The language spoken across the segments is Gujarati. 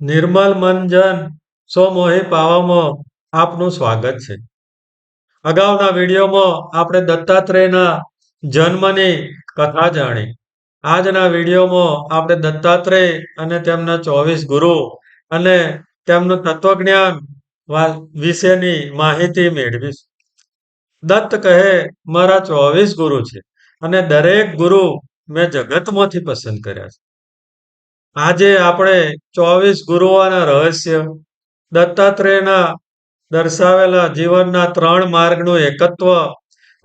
નિર્મલ મંજન, સોમોહી પાવામાં, આપનું સ્વાગત છે. અગાઉના વિડીયોમાં આપણે દત્તાત્રેયના જન્મની કથા જાણી. આજના વિડીયોમાં આપણે દત્તાત્રેય અને તેમના ચોવીસ ગુરુ અને તેમનું તત્વજ્ઞાન વિશેની માહિતી મેળવીશું. દત્ત કહે, મારા ચોવીસ ગુરુ છે અને દરેક ગુરુ મેં જગતમાંથી પસંદ કર્યા છે. આજે આપણે ચોવીસ ગુરુઓના રહસ્ય દત્તાત્રેયના દર્શાવેલા જીવનના ત્રણ માર્ગનું એકત્વ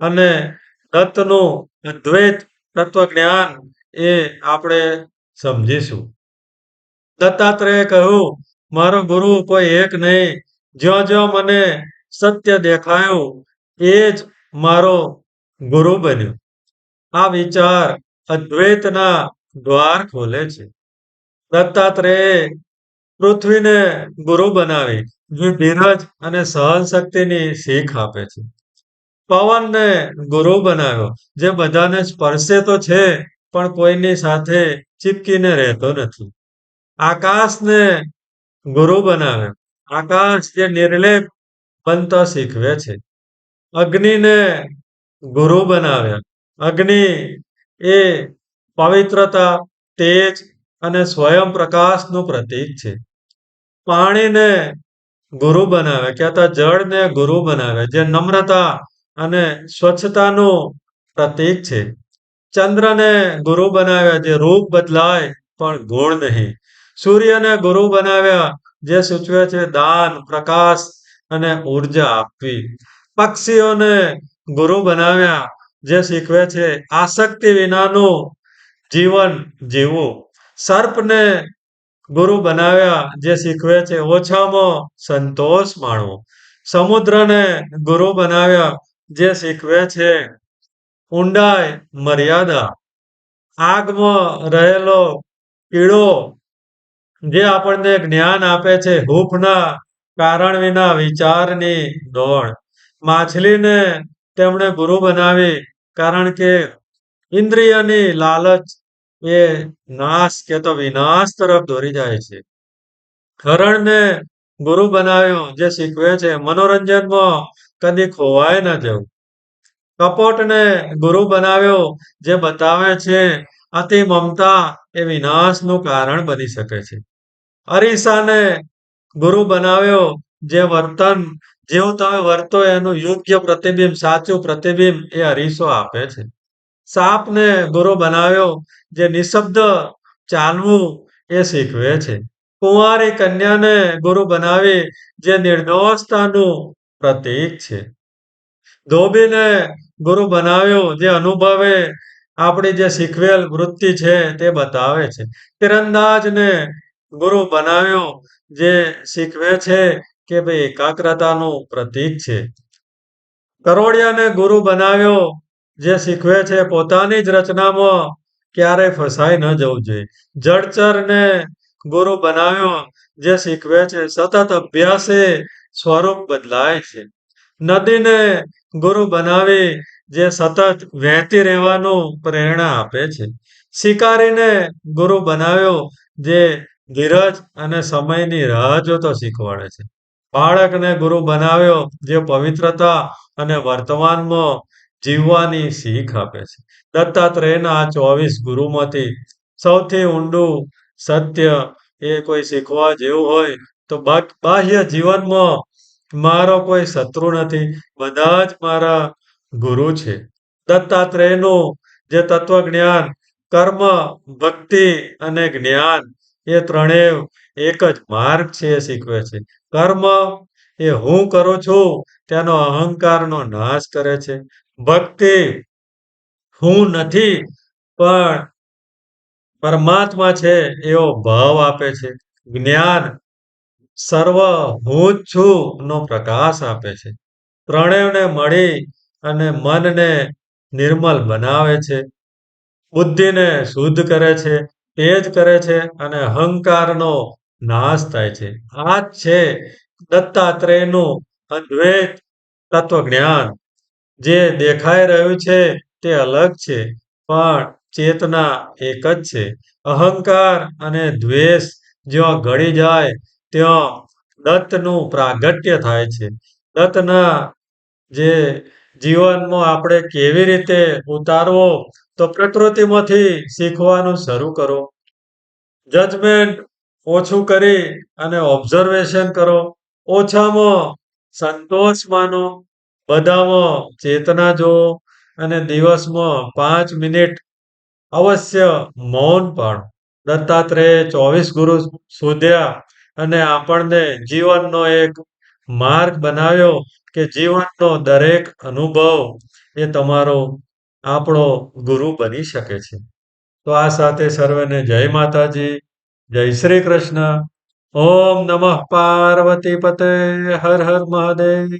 અને દત્તનું અદ્વૈત તત્વજ્ઞાન એ આપણે સમજીશું. દત્તાત્રેય કહ્યું, મારો ગુરુ કોઈ એક નહીં, જ્યાં જ્યાં મને સત્ય દેખાયું, એ જ મારો ગુરુ બન્યો. આ વિચાર અદ્વૈતના દ્વાર ખોલે છે. દત્તાત્રેયે પૃથ્વીને ગુરુ બનાવી. જે ધીરજ અને સહન શક્તિની શીખ આપે છે. પવનને ગુરુ બનાવ્યો. જે બધાને સ્પર્શે તો છે, પણ કોઈની સાથે ચીપકીને રહેતો નથી. આકાશને ગુરુ બનાવ્યો આકાશ જે નિર્લેપ બનતા શીખવે છે. અગ્નિને ગુરુ બનાવ્યા અગ્નિ એ પવિત્રતા, તેજ અને સ્વયં પ્રકાશનું પ્રતીક છે. પાણીને ગુરુ બનાવે, કહેતા જળને ગુરુ બનાવે, જે નમ્રતા અને સ્વચ્છતાનું પ્રતીક છે. ચંદ્રને ગુરુ બનાવ્યા જે રૂપ બદલાય, પણ ગુણ નહીં. સૂર્યને ગુરુ બનાવ્યા, જે સૂચવે છે દાન, પ્રકાશ અને ઊર્જા આપવી. પક્ષીઓને ગુરુ બનાવ્યા, જે શીખવે છે, આસક્તિ વિનાનું જીવન જીવવું. સર્પને ગુરુ બનાવ્યા જે શીખવે છે, ઓછામાં સંતોષ માણવો. સમુદ્રને ગુરુ બનાવ્યા જે શીખવે છે, ઊંડાઈ, મર્યાદા. આગમાં રહેલો કીડો જે આપણને જ્ઞાન આપે છે, હૂફના કારણ વિના વિચારની દોડ. માછલીને તેમણે ગુરુ બનાવી, કારણ કે ઇન્દ્રિયની લાલચ એ નાશ કે તો વિનાશ તરફ દોરી જાય છે. હરણને ગુરુ બનાવ્યો, જે શીખવે છે, મનોરંજનમાં કદી ખોવાય ન જવું. કપોટને ગુરુ બનાવ્યો, જે બતાવે છે, અતિ મમતા એ વિનાશનું કારણ બની શકે છે. અરીસાને ગુરુ બનાવ્યો, જે વર્તન, જેવું તમે વર્તો એનું યોગ્ય પ્રતિબિંબ, સાચું પ્રતિબિંબ એ અરીસો આપે છે. સાપને ગુરુ બનાવ્યો, જે નિશબ્દ ચાલવું એ શીખવે છે. કુંવારી કન્યાને ગુરુ બનાવી, જે નિર્દોષતાનું પ્રતીક છે. ધોબીને ગુરુ બનાવ્યો, જે અનુભવે આપણી જે શીખવેલ વૃત્તિ છે તે બતાવે છે. તીરંદાજને ગુરુ બનાવ્યો, જે શીખવે છે કે ભાઈ એકાગ્રતાનું પ્રતીક છે. કરોડિયાને ગુરુ બનાવ્યો જે શીખવે છે પોતાની જ રચનામાં ક્યારેય ફસાઈ ન જવું જોઈએ. જડચરને ગુરુ બનાવ્યો જે શીખવે છે. સતત અભ્યાસે સ્વરૂપ બદલાય છે. નદીને ગુરુ બનાવી જે સતત વહેતી રહેવાનું પ્રેરણા આપે છે. શિકારીને ગુરુ બનાવ્યો જે ધીરજ અને સમયની રાહ જોતો શીખવાડે છે. બાળકને ગુરુ બનાવ્યો જે પવિત્રતા અને વર્તમાનમાં જીવવાની શીખ આપે છે. દત્તાત્રેયના ચોવીસ ગુરુમાંથી સૌથી ઊંડું સત્ય એ કોઈ શીખવા જેવું હોય તો બાહ્ય જીવનમાં મારો કોઈ શત્રુ નથી. બધા જ મારા ગુરુ છે. દત્તાત્રેયનું જે તત્વજ્ઞાન, કર્મ, ભક્તિ અને જ્ઞાન એ ત્રણેય એક જ માર્ગ છે એ શીખવે છે. કર્મ એ હું કરું છું, તેનો અહંકારનો નાશ કરે છે. ભક્તિ હું નથી, પણ પરમાત્મા છે એવો ભાવ આપે છે. જ્ઞાન સર્વ હું જ છું નો પ્રકાશ આપે છે. ત્રણેયને મળી અને મનને નિર્મલ બનાવે છે. બુદ્ધિને શુદ્ધ કરે છે તેજ કરે છે અને અહંકારનો નાશ થાય છે. આ છે દત્તાત્રેયનું અદ્વૈત તત્વજ્ઞાન. જે દેખાઈ રહ્યું છે તે અલગ છે, પણ ચેતના એક જ છે અહંકાર અને દ્વેષ જ્યાં ઘડી જાય, ત્યાં દત્તનું પ્રાગટ્ય થાય છે. દત્તના જે જીવનમાં આપણે કેવી રીતે ઉતારવો, તો પ્રકૃતિમાંથી શીખવાનું શરૂ કરો. જજમેન્ટ ઓછું કરી અને ઓબ્ઝર્વેશન કરો. ઓછામાં સંતોષ માનો. બધામાં ચેતના જો અને દિવસમાં પાંચ મિનિટ અવશ્ય મૌન પાળો. દત્તાત્રેય ચોવીસ ગુરુ શોધ્યા અને આપણને જીવનનો એક માર્ગ બનાવ્યો કે જીવનનો દરેક અનુભવ એ તમારો આપણો ગુરુ બની શકે છે. તો આ સાથે સર્વેને જય માતાજી, જય શ્રી કૃષ્ણ. ઓમ નમઃ પાર્વતી પતે હર હર મહાદેવ.